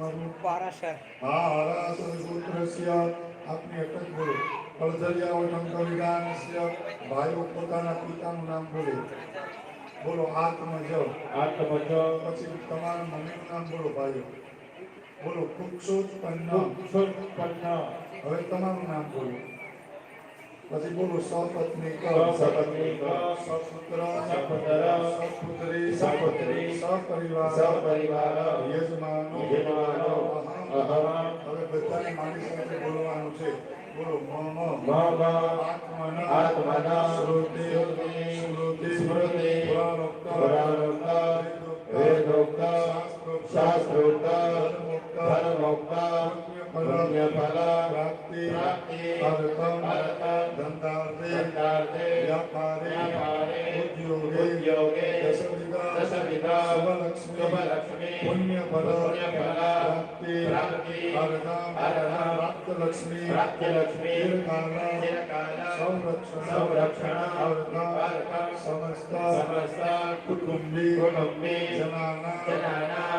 તમારું પારાશર. હા હરાસર ગોત્રસ્ય આપની અટક બોલો અર્ધર્યાવટમ કવિદાનસ્ય ભાઈઓ પોતાના પિતાનું નામ બોલે બોલો આત્મજ આત્મજ પછી તમારા મમ્મીનું નામ બોલો ભાઈઓ. બોલો કુક્ષોત્પન્ન. સુપન્ન હવે તમારું નામ બોલો. બોલો સપત્નીક સપત્નીક, સપુત્ર સપુત્ર, સપુત્રી સપુત્રી, સપરિવાર સપરિવાર, યજમાનો યજમાનો, અહમ, હવે બધાને મારી સાથે બોલવાનું છે બોલો મમ મમ, આત્મન આત્મન, શ્રુતિ શ્રુતિ, સ્મૃતિ પુરાણોક્ત પુરાણોક્ત, વેદોક્ત, શાસ્ત્રોક્ત, ધર્મોક્ત, પુણ્યફલ, પ્રાપ્તિ પ્રાપ્તિ, અર્થમ ધંધાર્થે ધંધાર્થે, उद्योगे વ્યાપારે, ઉદ્યોગે ઉદ્યોગે, દશવિધા દશવિધા, શુભલક્ષ્મી શુભલક્ષ્મી, પુણ્યફલ પુણ્યફલ, પ્રાપ્તિ પ્રાપ્તિ, અર્થમ અર્થમ, પ્રાપ્તલક્ષ્મી પ્રાપ્તિલક્ષ્મી, ચિરકાલ ચિરકાલ, સંરક્ષણ સંરક્ષણ, અર્થમ અર્થમ, સમસ્ત સમસ્ત, કુટુંબી કુટુંબી, જનાના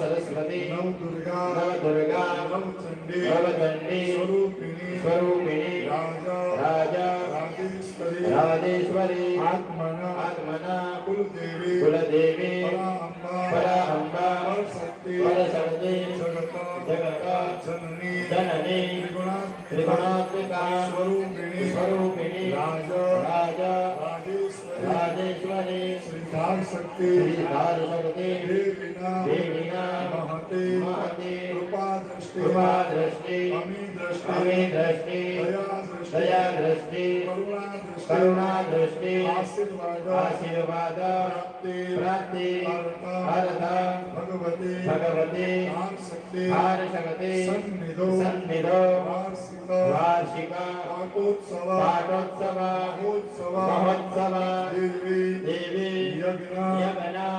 सरस्वती नम दुर्गा नम दुर्गा नम चंडी नम चंडी स्वरूपिणी स्वरूपिणी राजा राजा राजेश्वरी राजेश्वरी आत्मना आत्मना कुल देवी कुल देवी परा अम्बा पर शक्ति पर शक्ति जगता जगता जननी जननी त्रिगुणात्मिका स्वरूपिणी स्वरूपिणी राजा राजा राजेश्वरी राजेश्वरी श्रीधार शक्ति श्रीधार शक्ति देवी મહતે મહતે, કૃપા દ્રષ્ટિ કૃપા દ્રષ્ટિ, અમી દ્રષ્ટિ અમી દ્રષ્ટિ, દયા દ્રષ્ટિ દયા દ્રષ્ટિ, કરુણા દ્રષ્ટિ કરુણા દ્રષ્ટિ, આશીર્વાદ આશીર્વાદ, પ્રાપ્તિ પ્રાપ્તિ, અર્થ ભગવતી ભગવતી, શક્તિ હાર શક્તિ, સન્નિધો સન્નિધો, વાર્ષિક વાર્ષિક, પાટોત્સવ પાટોત્સવ, મહોત્સવ મહોત્સવ, દેવી દેવી, યજ્ઞ યજ્ઞ,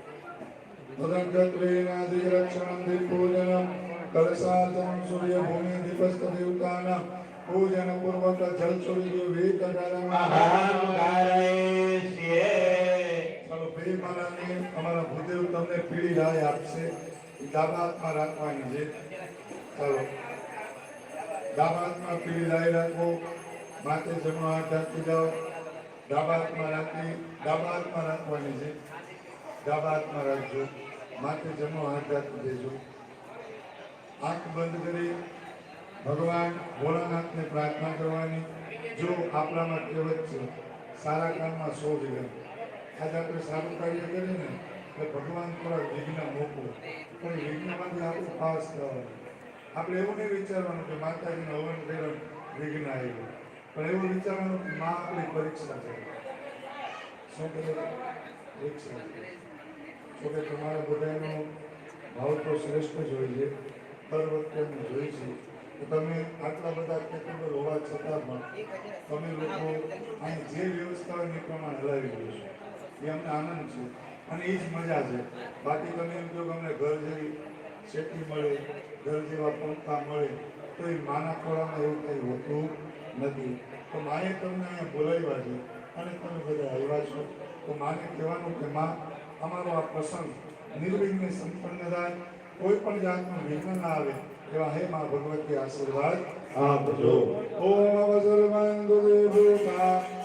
તદંગત્વેનાદિ રક્ષણં દીપૂજનં કલશાર્ચनं સૂર્યભૂમિ દીપસ્થ દેવતાનાં પૂજન પૂર્વક જલ ચોરી વેદ અમારા ભૂદેવ તમને પીળી રાય આપશે એ રાખવાની છે ચાલો ડાબા પીળી રાય રાખો માથે જમણો હાથ ઢાંકી જાઓ દાબાતમાં રાખી ડાબા રાખવાની છે ડાબા રાખજો માથે જમો હાથ રાખી દેજો. આંખ બંધ કરી ભગવાન ભોળાનાથને પ્રાર્થના કરવાની. જો આપણામાં કહેવત છે, સારા કામમાં સો વિઘ્ન. આજે આપણે સારું કાર્ય કરીએ ને એટલે ભગવાન થોડા વિઘ્ન મૂકવું પણ વિઘ્નમાંથી આપણું પાસ થવાનું. આપણે એવું નહીં વિચારવાનું કે માતાજીનું હવન કર્યો વિઘ્ન આવ્યું. પણ એવું વિચારવાનું કે મા આપણી પરીક્ષા છે શું કરે પરીક્ષા કે તમારા બધાનો ભાવ તો શ્રેષ્ઠ જ હોય દર વખતે અમે જોઈ છે કે તમે આટલા બધા કેપેબલ હોવા છતાં પણ તમે લોકો અહીં જે વ્યવસ્થા એ પ્રમાણે હલાવી દો છો, એ અમને આનંદ છે અને એ જ મજા છે. બાકી તમે એમ કહો કે અમને ઘર જેવી શેઠી મળે, ઘર જેવા પંખા મળે, તો એ માના ખોળામાં એવું કંઈ હોતું નથી. તો માએ તમને અહીંયા બોલાવ્યા છે અને તમે બધા આવ્યા છો. તો માને કહેવાનું કે માં અમારો આ પ્રસંગ નિર્વિઘ્ને સંપન્ન થાય કોઈ પણ જાતનું વિઘ્ન ના આવે એવા હે મા ભગવતી આશીર્વાદ. આપજો ઓમ અવસર સંવિદા